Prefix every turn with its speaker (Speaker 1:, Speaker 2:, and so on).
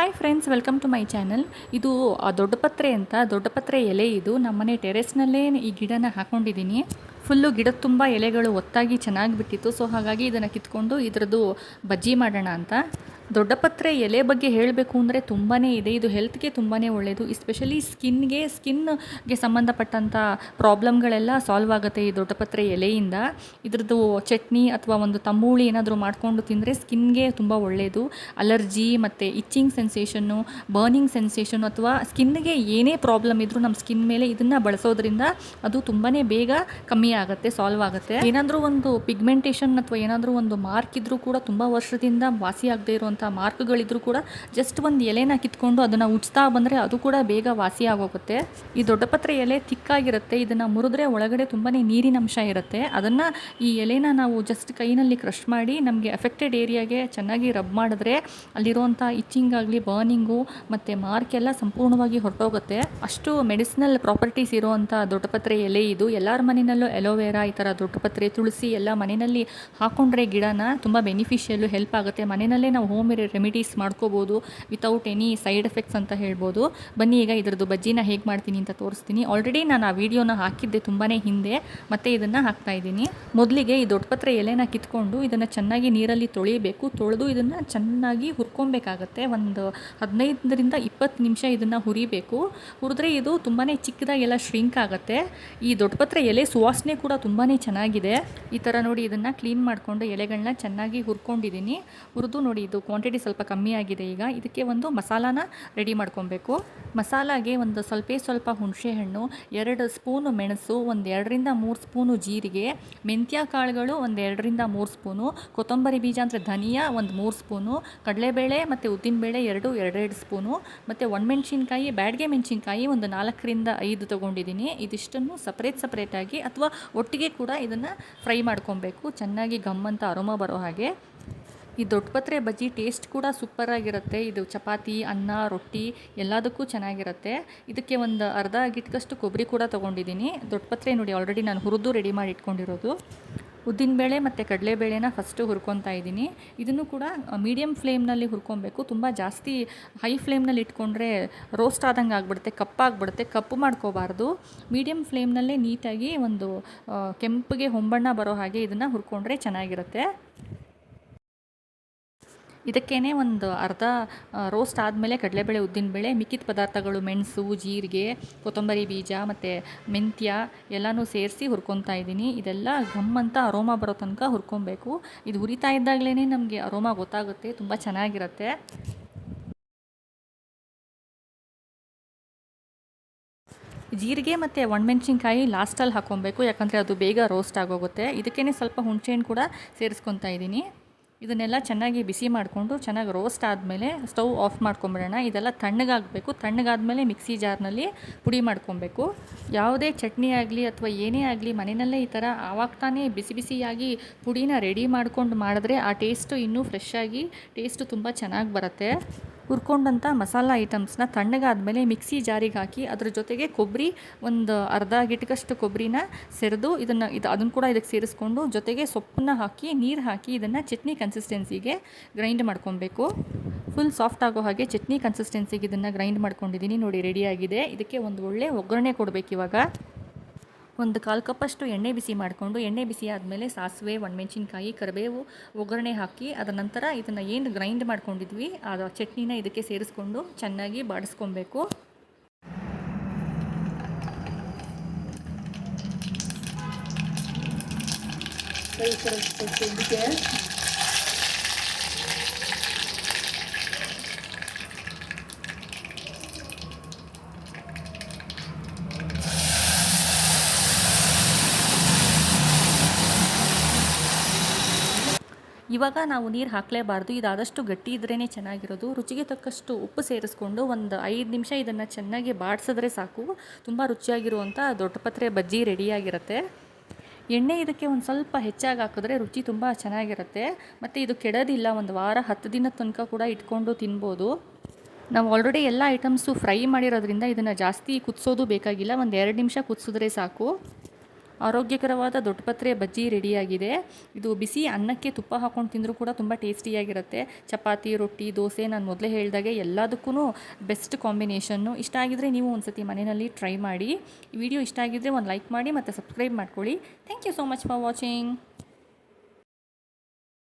Speaker 1: Hi friends welcome to my channel ಇದು ದೊಡ್ಡಪತ್ರೆ ಅಂತ ದೊಡ್ಡಪತ್ರೆ ಎಲೆ ಇದು. ನಮ್ಮನೆ ಟೆರೆಸ್ನಲ್ಲೇ ಈ ಗಿಡನ ಹಾಕೊಂಡಿದ್ದೀನಿ. ಫುಲ್ಲು ಗಿಡದ ತುಂಬ ಎಲೆಗಳು ಒತ್ತಾಗಿ ಚೆನ್ನಾಗಿ ಬಿಟ್ಟಿತ್ತು. ಸೊ ಹಾಗಾಗಿ ಇದನ್ನು ಕಿತ್ಕೊಂಡು ಇದರದ್ದು ಬಜ್ಜಿ ಮಾಡೋಣ ಅಂತ. ದೊಡ್ಡಪತ್ರೆ ಎಲೆ ಬಗ್ಗೆ ಹೇಳಬೇಕು ಅಂದರೆ ತುಂಬಾ ಇದೆ. ಇದು ಹೆಲ್ತ್ಗೆ ತುಂಬಾ ಒಳ್ಳೆಯದು ಎಸ್ಪೆಷಲಿ ಸ್ಕಿನ್ಗೆ ಸ್ಕಿನ್ಗೆ ಸಂಬಂಧಪಟ್ಟಂಥ ಪ್ರಾಬ್ಲಮ್ಗಳೆಲ್ಲ ಸಾಲ್ವ್ ಆಗುತ್ತೆ ಈ ದೊಡ್ಡಪತ್ರೆ ಎಲೆಯಿಂದ. ಇದ್ರದ್ದು ಚಟ್ನಿ ಅಥವಾ ಒಂದು ತಂಬೂಳಿ ಏನಾದರೂ ಮಾಡಿಕೊಂಡು ತಿಂದರೆ ಸ್ಕಿನ್ಗೆ ತುಂಬ ಒಳ್ಳೆಯದು ಅಲರ್ಜಿ ಮತ್ತು ಇಚ್ಚಿಂಗ್ ಸೆನ್ಸೇಷನ್ನು ಬರ್ನಿಂಗ್ ಸೆನ್ಸೇಷನ್ನು ಅಥವಾ ಸ್ಕಿನ್ಗೆ ಏನೇ ಪ್ರಾಬ್ಲಮ್ ಇದ್ದರೂ ನಮ್ಮ ಸ್ಕಿನ್ ಮೇಲೆ ಇದನ್ನು ಬಳಸೋದ್ರಿಂದ ಅದು ತುಂಬಾ ಬೇಗ ಕಮ್ಮಿ ಆಗುತ್ತೆ ಸಾಲ್ವ್ ಆಗುತ್ತೆ. ಏನಾದರೂ ಒಂದು ಪಿಗ್ಮೆಂಟೇಷನ್ ಅಥವಾ ಏನಾದರೂ ಒಂದು ಮಾರ್ಕ್ ಇದ್ದರೂ ಕೂಡ ತುಂಬ ವರ್ಷದಿಂದ ವಾಸಿ ಆಗದೇ ಇರುವಂಥ ಮಾರ್ಕ್ಗಳಿದ್ರೂ ಕೂಡ ಜಸ್ಟ್ ಒಂದು ಎಲೆನ ಕಿತ್ಕೊಂಡು ಅದನ್ನು ಉಚ್ತಾ ಬಂದರೆ ಅದು ಕೂಡ ಬೇಗ ವಾಸಿ ಆಗೋಗುತ್ತೆ. ಈ ದೊಡ್ಡಪತ್ರೆ ಎಲೆ ತಿಕ್ಕಾಗಿರುತ್ತೆ, ಇದನ್ನು ಮುರಿದ್ರೆ ಒಳಗಡೆ ತುಂಬಾ ನೀರಿನ ಅಂಶ ಇರುತ್ತೆ. ಅದನ್ನು ಈ ಎಲೆನ ನಾವು ಜಸ್ಟ್ ಕೈನಲ್ಲಿ ಕ್ರಷ್ ಮಾಡಿ ನಮಗೆ ಅಫೆಕ್ಟೆಡ್ ಏರಿಯಾಗೆ ಚೆನ್ನಾಗಿ ರಬ್ ಮಾಡಿದ್ರೆ ಅಲ್ಲಿರುವಂಥ ಇಚ್ಚಿಂಗ್ ಆಗಲಿ ಬರ್ನಿಂಗು ಮತ್ತು ಮಾರ್ಕ್ ಎಲ್ಲ ಸಂಪೂರ್ಣವಾಗಿ ಹೊರಟೋಗುತ್ತೆ. ಅಷ್ಟು ಮೆಡಿಸಿನಲ್ ಪ್ರಾಪರ್ಟೀಸ್ ಇರುವಂಥ ದೊಡ್ಡಪತ್ರೆ ಎಲೆ ಇದು. ಎಲ್ಲರ ಮನೆಯಲ್ಲೂ ಎಲೋವೆರಾ ಈ ಥರ ದೊಡ್ಡಪತ್ರೆ, ತುಳಸಿ ಎಲ್ಲ ಮನೆಯಲ್ಲಿ ಹಾಕೊಂಡ್ರೆ ಗಿಡನ ತುಂಬ ಬೆನಿಫಿಷಿಯಲ್ಲು ಹೆಲ್ಪ್ ಆಗುತ್ತೆ. ಮನೆಯಲ್ಲೇ ನಾವು ಹೋಮ್ ರೆಮಿಡೀಸ್ ಮಾಡ್ಕೋಬೋದು ವಿತೌಟ್ ಎನಿ ಸೈಡ್ ಎಫೆಕ್ಟ್ಸ್ ಅಂತ ಹೇಳ್ಬೋದು. ಬನ್ನಿ ಈಗ ಇದರದ್ದು ಬಜ್ಜಿನ ಹೇಗೆ ಮಾಡ್ತೀನಿ ಅಂತ ತೋರಿಸ್ತೀನಿ. ಆಲ್ರೆಡಿ ನಾನು ಆ ವಿಡಿಯೋನ ಹಾಕಿದ್ದೆ ತುಂಬಾ ಹಿಂದೆ, ಮತ್ತೆ ಇದನ್ನು ಹಾಕ್ತಾ ಇದ್ದೀನಿ. ಮೊದಲಿಗೆ ಈ ದೊಡ್ಡಪತ್ರೆ ಎಲೆನ ಕಿತ್ಕೊಂಡು ಇದನ್ನು ಚೆನ್ನಾಗಿ ನೀರಲ್ಲಿ ತೊಳಿಬೇಕು ತೊಳೆದು ಇದನ್ನು ಚೆನ್ನಾಗಿ ಹುರ್ಕೊಬೇಕಾಗತ್ತೆ. ಒಂದು ಹದಿನೈದರಿಂದ ಇಪ್ಪತ್ತು ನಿಮಿಷ ಇದನ್ನು ಹುರಿಬೇಕು. ಹುರಿದ್ರೆ ಇದು ತುಂಬಾ ಚಿಕ್ಕದಾಗೆಲ್ಲ ಶ್ರಿಂಕ್ ಆಗುತ್ತೆ. ಈ ದೊಡ್ಡಪತ್ರೆ ಎಲೆ ಸುವಾಸನೆ ಕೂಡ ತುಂಬಾ ಚೆನ್ನಾಗಿದೆ. ಈ ಥರ ನೋಡಿ ಇದನ್ನು ಕ್ಲೀನ್ ಮಾಡಿಕೊಂಡು ಎಲೆಗಳನ್ನ ಚೆನ್ನಾಗಿ ಹುರ್ಕೊಂಡಿದ್ದೀನಿ. ಹುರಿದು ನೋಡಿ ಇದು ಕ್ವಾಂಟಿಟಿ ಸ್ವಲ್ಪ ಕಮ್ಮಿ ಆಗಿದೆ ಈಗ. ಇದಕ್ಕೆ ಒಂದು ಮಸಾಲಾನ ರೆಡಿ ಮಾಡ್ಕೊಬೇಕು. ಮಸಾಲಾಗೆ ಒಂದು ಸ್ವಲ್ಪ ಸ್ವಲ್ಪ ಹುಣಸೆಹಣ್ಣು ಎರಡು ಸ್ಪೂನು ಮೆಣಸು, ಒಂದು ಎರಡರಿಂದ ಮೂರು ಸ್ಪೂನು ಜೀರಿಗೆ, ಮೆಂತ್ಯ ಕಾಳುಗಳು ಒಂದು ಎರಡರಿಂದ ಮೂರು ಸ್ಪೂನು, ಕೊತ್ತಂಬರಿ ಬೀಜ ಅಂದರೆ ಧನಿಯಾ ಒಂದು ಮೂರು ಸ್ಪೂನು, ಕಡಲೆಬೇಳೆ ಮತ್ತು ಉದ್ದಿನಬೇಳೆ ಎರಡು ಎರಡೆರಡು ಸ್ಪೂನು ಮತ್ತು ಒಣಮೆಣ್ಸಿನ್ಕಾಯಿ ಬ್ಯಾಡ್ಗೆ ಮೆಣಸಿನ್ಕಾಯಿ ಒಂದು ನಾಲ್ಕರಿಂದ ಐದು ತೊಗೊಂಡಿದ್ದೀನಿ. ಇದಿಷ್ಟನ್ನು ಸಪ್ರೇಟ್ ಸಪ್ರೇಟಾಗಿ ಅಥವಾ ಒಟ್ಟಿಗೆ ಕೂಡ ಇದನ್ನು ಫ್ರೈ ಮಾಡ್ಕೊಬೇಕು. ಚೆನ್ನಾಗಿ ಗಮ್ ಅಂತ ಅರೋಮ ಬರೋ ಹಾಗೆ. ಈ ದೊಡ್ಡಪತ್ರೆ ಬಜ್ಜಿ ಟೇಸ್ಟ್ ಕೂಡ ಸೂಪರಾಗಿರುತ್ತೆ ಇದು ಚಪಾತಿ, ಅನ್ನ, ರೊಟ್ಟಿ ಎಲ್ಲದಕ್ಕೂ ಚೆನ್ನಾಗಿರುತ್ತೆ. ಇದಕ್ಕೆ ಒಂದು ಅರ್ಧ ಗಿಟ್ಕಷ್ಟು ಕೊಬ್ಬರಿ ಕೂಡ ತೊಗೊಂಡಿದ್ದೀನಿ. ದೊಡ್ಡಪತ್ರೆ ನೋಡಿ ಆಲ್ರೆಡಿ ನಾನು ಹುರಿದು ರೆಡಿ ಮಾಡಿ ಇಟ್ಕೊಂಡಿರೋದು. ಉದ್ದಿನಬೇಳೆ ಮತ್ತು ಕಡಲೆಬೇಳೆನ ಫಸ್ಟು ಹುರ್ಕೊತಾ ಇದ್ದೀನಿ. ಇದನ್ನು ಕೂಡ ಮೀಡಿಯಮ್ ಫ್ಲೇಮ್ನಲ್ಲಿ ಹುರ್ಕೊಬೇಕು. ತುಂಬ ಜಾಸ್ತಿ ಹೈ ಫ್ಲೇಮ್ನಲ್ಲಿ ಇಟ್ಕೊಂಡ್ರೆ ರೋಸ್ಟ್ ಆದಂಗೆ ಆಗಿಬಿಡುತ್ತೆ, ಕಪ್ಪಾಗ್ಬಿಡುತ್ತೆ. ಕಪ್ಪು ಮಾಡ್ಕೋಬಾರ್ದು. ಮೀಡಿಯಮ್ ಫ್ಲೇಮ್ನಲ್ಲೇ ನೀಟಾಗಿ ಒಂದು ಕೆಂಪಗೆ ಹೊಂಬಣ್ಣ ಬರೋ ಹಾಗೆ ಇದನ್ನು ಹುರ್ಕೊಂಡ್ರೆ ಚೆನ್ನಾಗಿರುತ್ತೆ. ಇದಕ್ಕೇ ಒಂದು ಅರ್ಧ ರೋಸ್ಟ್ ಆದಮೇಲೆ ಕಡಲೆಬೇಳೆ ಉದ್ದಿನಬೇಳೆ ಮಿಕ್ಕಿದ ಪದಾರ್ಥಗಳು, ಮೆಣಸು, ಜೀರಿಗೆ, ಕೊತ್ತಂಬರಿ ಬೀಜ ಮತ್ತು ಮೆಂತ್ಯ ಎಲ್ಲನೂ ಸೇರಿಸಿ ಹುರ್ಕೊತಾ ಇದ್ದೀನಿ. ಇದೆಲ್ಲ ಘಮ್ ಅಂತ ಅರೋಮ ಬರೋ ತನಕ ಹುರ್ಕೊಬೇಕು. ಇದು ಹುರಿತಾ ಇದ್ದಾಗಲೇ ನಮಗೆ ಅರೋಮ ಗೊತ್ತಾಗುತ್ತೆ, ತುಂಬ ಚೆನ್ನಾಗಿರುತ್ತೆ. ಜೀರಿಗೆ ಮತ್ತು ಒಣಮೆಣ್ಸಿನ್ಕಾಯಿ ಲಾಸ್ಟಲ್ಲಿ ಹಾಕ್ಕೊಬೇಕು ಯಾಕಂದರೆ ಅದು ಬೇಗ ರೋಸ್ಟ್ ಆಗೋಗುತ್ತೆ. ಇದಕ್ಕೇ ಸ್ವಲ್ಪ ಹುಣಸೆಹಣ್ಣು ಕೂಡ ಸೇರಿಸ್ಕೊತಾ ಇದ್ದೀನಿ. ಇದನ್ನೆಲ್ಲ ಚೆನ್ನಾಗಿ ಬಿಸಿ ಮಾಡಿಕೊಂಡು ಚೆನ್ನಾಗಿ ರೋಸ್ಟ್ ಆದಮೇಲೆ ಸ್ಟವ್ ಆಫ್ ಮಾಡ್ಕೊಂಬಿಡೋಣ. ಇದೆಲ್ಲ ತಣ್ಣಗಾಗಬೇಕು. ತಣ್ಣಗಾದ್ಮೇಲೆ ಮಿಕ್ಸಿ ಜಾರ್ನಲ್ಲಿ ಪುಡಿ ಮಾಡ್ಕೊಬೇಕು. ಯಾವುದೇ ಚಟ್ನಿ ಆಗಲಿ ಅಥವಾ ಏನೇ ಆಗಲಿ ಮನೆಯಲ್ಲೇ ಈ ಥರ ಆವಾಗ ತಾನೇ ಬಿಸಿ ಬಿಸಿಯಾಗಿ ಪುಡಿನ ರೆಡಿ ಮಾಡ್ಕೊಂಡು ಮಾಡಿದ್ರೆ ಆ ಟೇಸ್ಟು ಇನ್ನೂ ಫ್ರೆಶ್ ಆಗಿ ಟೇಸ್ಟು ತುಂಬ ಚೆನ್ನಾಗಿ ಬರುತ್ತೆ. ಹುರ್ಕೊಂಡಂಥ ಮಸಾಲ ಐಟಮ್ಸ್ನ ತಣ್ಣಗಾದಮೇಲೆ ಮಿಕ್ಸಿ ಜಾರಿಗೆ ಹಾಕಿ ಅದ್ರ ಜೊತೆಗೆ ಕೊಬ್ಬರಿ, ಒಂದು ಅರ್ಧ ಗಿಟಕಷ್ಟು ಕೊಬ್ಬರಿನ ಸೆರೆದು ಇದನ್ನು ಇದು ಅದನ್ನು ಕೂಡ ಇದಕ್ಕೆ ಸೇರಿಸ್ಕೊಂಡು ಜೊತೆಗೆ ಸೊಪ್ಪನ್ನ ಹಾಕಿ, ನೀರು ಹಾಕಿ ಇದನ್ನು ಚಟ್ನಿ ಕನ್ಸಿಸ್ಟೆನ್ಸಿಗೆ ಗ್ರೈಂಡ್ ಮಾಡ್ಕೊಬೇಕು. ಫುಲ್ ಸಾಫ್ಟ್ ಆಗೋ ಹಾಗೆ ಚಟ್ನಿ ಕನ್ಸಿಸ್ಟೆನ್ಸಿಗೆ ಇದನ್ನು ಗ್ರೈಂಡ್ ಮಾಡ್ಕೊಂಡಿದ್ದೀನಿ. ನೋಡಿ ರೆಡಿಯಾಗಿದೆ ಇದಕ್ಕೆ ಒಂದು ಒಳ್ಳೆ ಒಗ್ಗರಣೆ ಕೊಡಬೇಕು ಇವಾಗ. ಒಂದು ಕಾಲು ಕಪ್ಪಷ್ಟು ಎಣ್ಣೆ ಬಿಸಿ ಮಾಡಿಕೊಂಡು, ಎಣ್ಣೆ ಬಿಸಿ ಆದಮೇಲೆ ಸಾಸಿವೆ, ಒಣಮೆಣಸಿನ್ಕಾಯಿ, ಕರಿಬೇವು, ಒಗ್ಗರಣೆ ಹಾಕಿ, ಅದರ ನಂತರ ಇದನ್ನು ಏನು ಗ್ರೈಂಡ್ ಮಾಡ್ಕೊಂಡಿದ್ವಿ, ಆ ಚಟ್ನಿನ ಇದಕ್ಕೆ ಸೇರಿಸ್ಕೊಂಡು ಚೆನ್ನಾಗಿ ಬಾಡಿಸ್ಕೊಬೇಕು. ಇವಾಗ ನಾವು ನೀರು ಹಾಕಲೇಬಾರ್ದು, ಇದಾದಷ್ಟು ಗಟ್ಟಿ ಇದ್ರೇ ಚೆನ್ನಾಗಿರೋದು. ರುಚಿಗೆ ತಕ್ಕಷ್ಟು ಉಪ್ಪು ಸೇರಿಸ್ಕೊಂಡು ಒಂದು ಐದು ನಿಮಿಷ ಇದನ್ನು ಚೆನ್ನಾಗಿ ಬಾಡಿಸಿದ್ರೆ ಸಾಕು. ತುಂಬ ರುಚಿಯಾಗಿರುವಂಥ ದೊಡ್ಡಪತ್ರೆ ಬಜ್ಜಿ ರೆಡಿಯಾಗಿರುತ್ತೆ. ಎಣ್ಣೆ ಇದಕ್ಕೆ ಒಂದು ಸ್ವಲ್ಪ ಹೆಚ್ಚಾಗಿ ಹಾಕಿದ್ರೆ ರುಚಿ ತುಂಬ ಚೆನ್ನಾಗಿರುತ್ತೆ. ಮತ್ತು ಇದು ಕೆಡೋದಿಲ್ಲ, ಒಂದು ವಾರ ಹತ್ತು ದಿನದ ತನಕ ಕೂಡ ಇಟ್ಕೊಂಡು ತಿನ್ಬೋದು. ನಾವು ಆಲ್ರೆಡಿ ಎಲ್ಲ ಐಟಮ್ಸು ಫ್ರೈ ಮಾಡಿರೋದ್ರಿಂದ ಇದನ್ನು ಜಾಸ್ತಿ ಕುದಿಸೋದು ಬೇಕಾಗಿಲ್ಲ, ಒಂದು ಎರಡು ನಿಮಿಷ ಕುದಿಸಿದ್ರೆ ಸಾಕು. ಆರೋಗ್ಯಕರವಾದ ದೊಡ್ಡಪತ್ರೆ ಬಜ್ಜಿ ರೆಡಿಯಾಗಿದೆ. ಇದು ಬಿಸಿ ಅನ್ನಕ್ಕೆ ತುಪ್ಪ ಹಾಕೊಂಡು ತಿಂದರೂ ಕೂಡ ತುಂಬ ಟೇಸ್ಟಿಯಾಗಿರುತ್ತೆ. ಚಪಾತಿ, ರೊಟ್ಟಿ, ದೋಸೆ ನಾನು ಮೊದಲೇ ಹೇಳಿದಾಗೆ ಎಲ್ಲದಕ್ಕೂ ಬೆಸ್ಟ್ ಕಾಂಬಿನೇಷನ್ನು. ಇಷ್ಟ ಆಗಿದ್ರೆ ನೀವು ಒಂದು ಸತಿ ಮನೆಯಲ್ಲಿ ಟ್ರೈ ಮಾಡಿ. ವಿಡಿಯೋ ಇಷ್ಟ ಆಗಿದ್ದರೆ ಒಂದು ಲೈಕ್ ಮಾಡಿ ಮತ್ತು ಸಬ್ಸ್ಕ್ರೈಬ್ ಮಾಡ್ಕೊಳ್ಳಿ. Thank you so much for watching.